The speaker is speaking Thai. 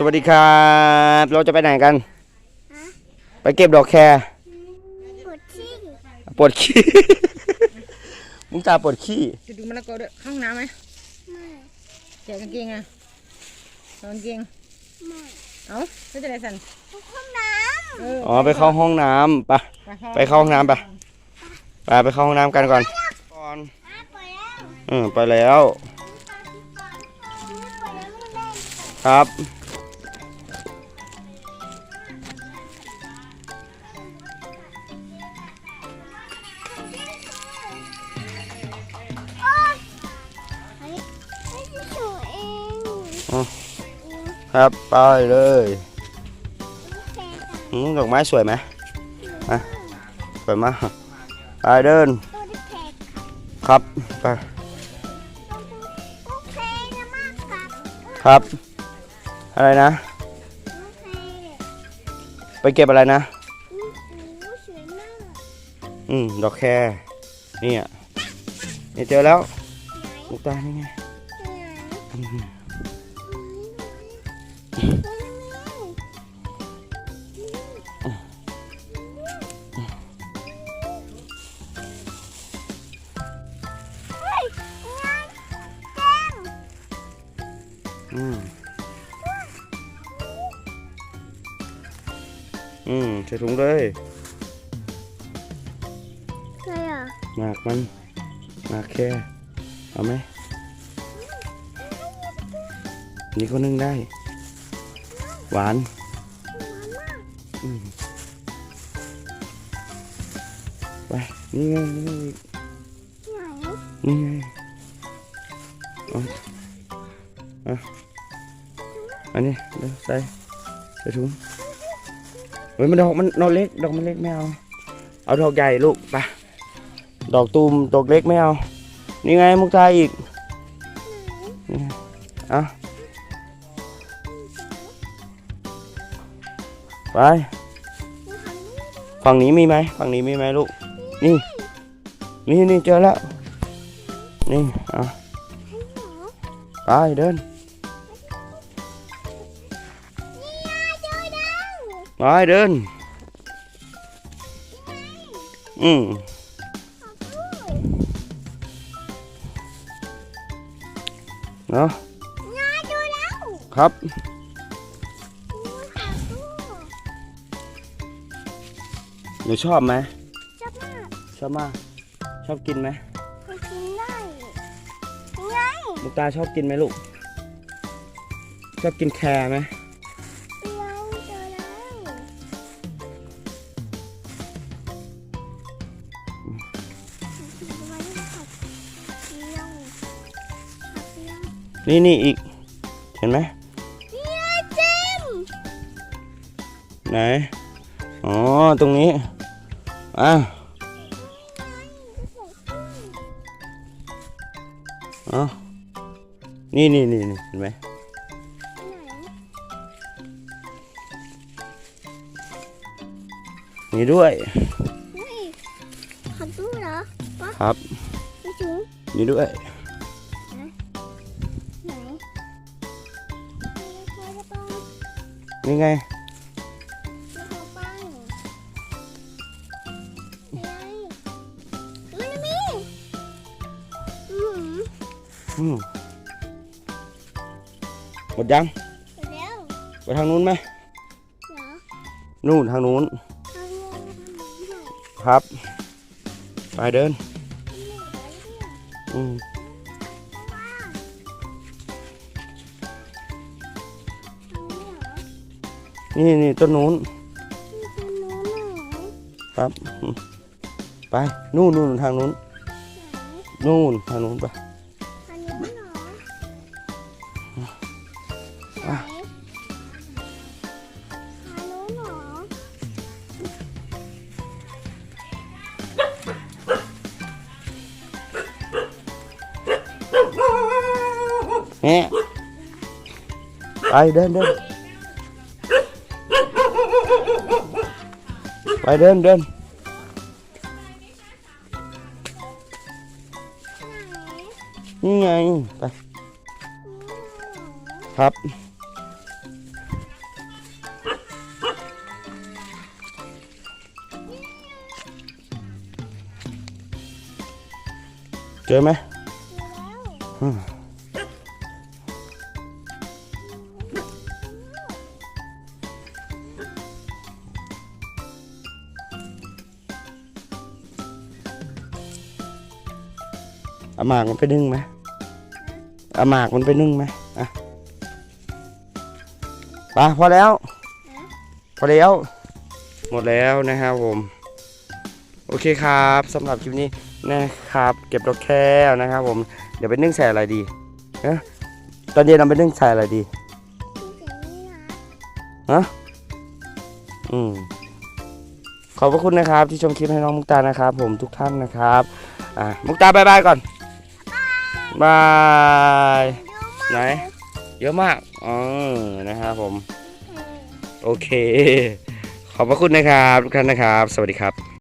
สวัสดีครับ เราจะไปไหนกัน ไปเก็บดอกแครปวดที่ปวดขี้ มุงตาปวดขี้จะดูมะละกอด้วยเข้าห้องน้ำไหมไม่แกะกางเกงอะถอดกางเกงไม่เอ้าไม่จะได้สั่นห้องน้เอออ๋อไปเข้าห้องน้ำไปะไปเข้าห้องน้ำไปไปไปเข้าห้องน้ำกันก่อนก่อนำอะปล่อยแล้วอืมไปแล้วปล่อยแล้วไม่ได้ครับ ครับไปเลยแฟนกันอืมดอกไม้สวยไหมฮะสวยมากไปเดินตัวที่แพงครับไปโอเคนะมากครับครับ อะไรนะโอเคไปเก็บอะไรนะนี่โอ้สวยมากอืมดอกแครนี่อะนี่เจอแล้วลูกตานี่ไงไหน อืมเฮ้ยงานแจ้งอืม อืม ใส่ถุงเลยใครอะหมากมันหมากแค่เอาไหมอันนี่ก็นึ่งได้ หวานอืมไปนี่ไงนี่ไงไหนนี่ไงเอาเอาอันนี้เดี๋ยวใส่ใส่ถุงเฮ้ยมันดอกมันดอกเล็กดอกมันเล็กไม่เอาเอาดอกใหญ่ลูกไปดอกตูมดอกเล็กไม่เอานี่ไงมุกตาอีกนี่ไงเอะ ไปฝั่งนี้มีไหมฝั่งนี้มีไหมลูก นี่ นี่นี่เจอแล้ว นี่เอาไปเดินไปเดิน อืมเนาะงานดูแล้วครับ หนูชอบไหมชอบมากชอบมากชอบกินไหมไปกินได้ไงลูกตาชอบกินไหมลูก ชอบกินแครไหมเดี๋ยวเจอแล้วมันผัดเลี้ยงผัดเลี้ยงนี่นี่อีก เห็นไหมนี่ไงเจมไหน อ๋อ ตรงนี้ อะอ๋อนี่นี่นี่นี่เห็นไหมไหนนี่ด้วยนี่ขับตู้เหรอวะครับไม่ถึงนี่ด้วยไหนใครจะปังนี่ไง หมดยังเสร็จแล้วไปทางนู้นไหมเหรอนู่นทางนู้นทำยังไงทำยังไงครับ ไปเดิน อืมนี่นี่ต้นนู้น ครับอืมไป นู่นนู่นทางนู้น นู่นทางนู้นไป nghe, bay đến đến. Bay đến đến. Nhanh bay hấp chơi mấy Hmm. Ừ. เดินเดินนี่ไงไปครับเจอไหมอยู่แล้วอืมเอาหมากมันไปนึ่งไหมเอาหมากมันไปนึ่งไหมอะไปพอแล้ว พอแล้ว หมดแล้วนะครับผม โอเคครับสำหรับคลิปนี้นะครับ เก็บดอกแค่นะครับผม เดี๋ยวไปนึ่งใส่อะไรดีนะตอนเย็นเราไปนึ่งใส่อะไรดีที่เสียงนี่นะอืมขอบพระคุณนะครับที่ชมคลิปให้น้องมุกตานะครับ ผมทุกท่านนะครับ อะมุกตาบายบายก่อน บายไหน เยอะมากอ๋อนะครับผม โอเค ขอบพระคุณนะครับทุกท่านนะครับ สวัสดีครับ